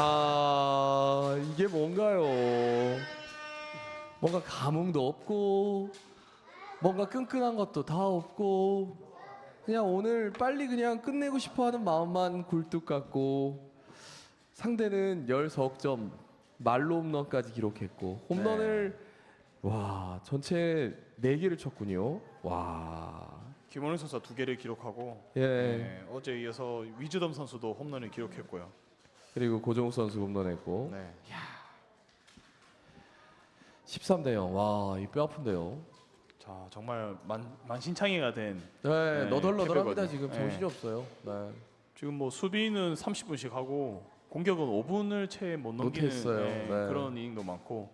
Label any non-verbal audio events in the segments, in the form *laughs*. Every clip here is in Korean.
아 이게 뭔가요? 뭔가 감흥도 없고 뭔가 끈끈한 것도 다 없고 그냥 오늘 빨리 그냥 끝내고 싶어하는 마음만 굴뚝 같고 상대는 10석점 말로 홈런까지 기록했고 홈런을 와 전체 4개를 쳤군요. 와 김원일 선수가 두 개를 기록하고 예. 네, 어제 이어서 위즈덤 선수도 홈런을 기록했고요. 그리고 고종욱 선수 홈런했고 네. 13대 0. 와, 이 뼈 아픈데요. 자 정말 만, 만신창이가 된 네, 네, 너덜너덜합니다 패배거든요. 지금 네. 정신이 없어요. 네. 지금 뭐 수비는 30분씩 하고 공격은 5분을 채 못 넘기는 못했어요. 네, 네. 그런 이닝도 많고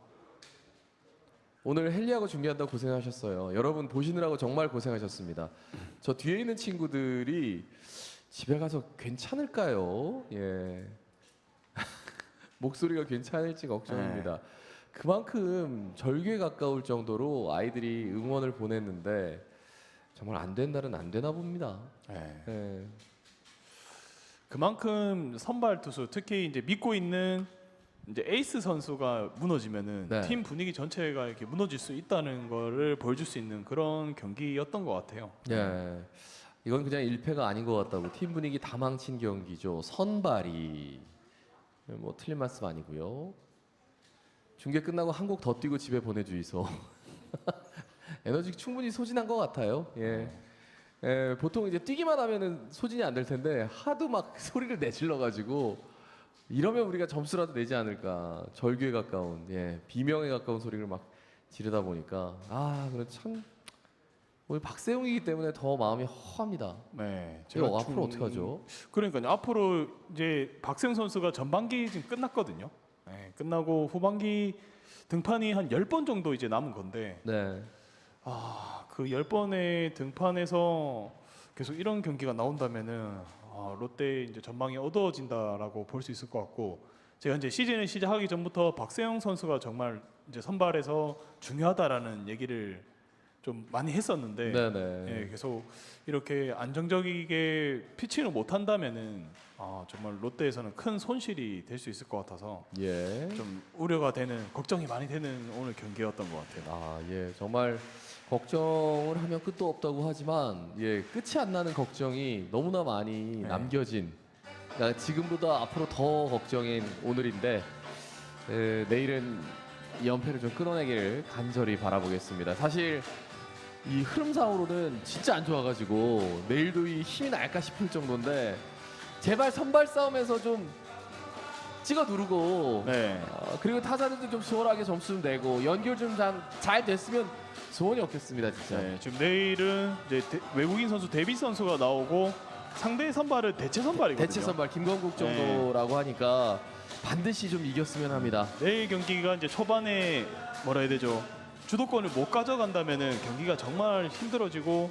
오늘 헬리하고 중계한다 고 고생하셨어요. 여러분 보시느라고 정말 고생하셨습니다. 저 뒤에 있는 친구들이 집에 가서 괜찮을까요? 예. 목소리가 괜찮을지 걱정입니다. 그만큼 절규에 가까울 정도로 아이들이 응원을 보냈는데 정말 안 된 날은 안 되나 봅니다. 네. 예. 그만큼 선발 투수 특히 이제 믿고 있는 이제 에이스 선수가 무너지면은 네. 팀 분위기 전체가 이렇게 무너질 수 있다는 거를 보여줄 수 있는 그런 경기였던 것 같아요. 예. 이건 그냥 1패가 아닌 것 같다고 팀 분위기 다 망친 경기죠. 선발이 뭐 틀린 말씀 아니고요. 중계 끝나고 한 곡 더 뛰고 집에 보내주이소. *laughs* 에너지 충분히 소진한 것 같아요. 예. 예, 보통 이제 뛰기만 하면은 소진이 안 될 텐데 하도 막 *laughs* 소리를 내질러 가지고 이러면 우리가 점수라도 내지 않을까 절규에 가까운 예 비명에 가까운 소리를 막 지르다 보니까 아 그래 참 오늘 박세웅이기 때문에 더 마음이 허합니다. 네. 이거 앞으로 어떻게 하죠? 그러니까요. 앞으로 이제 박세웅 선수가 전반기 지금 끝났거든요. 네, 끝나고 후반기 등판이 한 10번 정도 이제 남은 건데 네, 아, 그 10번의 등판에서 계속 이런 경기가 나온다면은 아, 롯데 이제 전망이 어두워진다라고 볼 수 있을 것 같고 제가 이제 시즌을 시작하기 전부터 박세영 선수가 정말 이제 선발에서 중요하다라는 얘기를 좀 많이 했었는데 네, 네. 예, 계속 이렇게 안정적이게 피칭을 못 한다면은 아, 정말 롯데에서는 큰 손실이 될 수 있을 것 같아서 예. 좀 우려가 되는 걱정이 많이 되는 오늘 경기였던 것 같아요. 아, 예, 정말 걱정을 하면 끝도 없다고 하지만 예, 끝이 안 나는 걱정이 너무나 많이 네. 남겨진. 그러니까 지금보다 앞으로 더 걱정인 오늘인데 에, 내일은 이 연패를 좀 끊어내기를 간절히 바라보겠습니다. 사실 이 흐름상으로는 진짜 안 좋아가지고 내일도 이 힘이 날까 싶을 정도인데 제발 선발 싸움에서 좀 찍어 누르고 네. 어, 그리고 타자들도 좀 수월하게 점수 좀 내고 연결 좀 잘 됐으면 소원이 없겠습니다 진짜. 네, 지금 내일은 이제 대- 외국인 선수 데비 선수가 나오고 상대 선발은 대체 선발이거든요. 대체 선발 김건국 정도라고 하니까 반드시 좀 이겼으면 합니다. 내일 경기가 이제 초반에 뭐라 해야 되죠? 주도권을 못 가져간다면은 경기가 정말 힘들어지고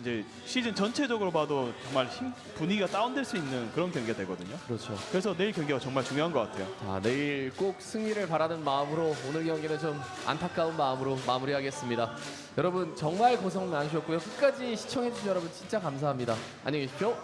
이제 시즌 전체적으로 봐도 정말 힘, 분위기가 다운될 수 있는 그런 경기가 되거든요. 그렇죠. 그래서 내일 경기가 정말 중요한 것 같아요. 자 내일 꼭 승리를 바라는 마음으로 오늘 경기는 좀 안타까운 마음으로 마무리하겠습니다. 여러분 정말 고생 많으셨고요. 끝까지 시청해주신 여러분 진짜 감사합니다. 안녕히 계십시오.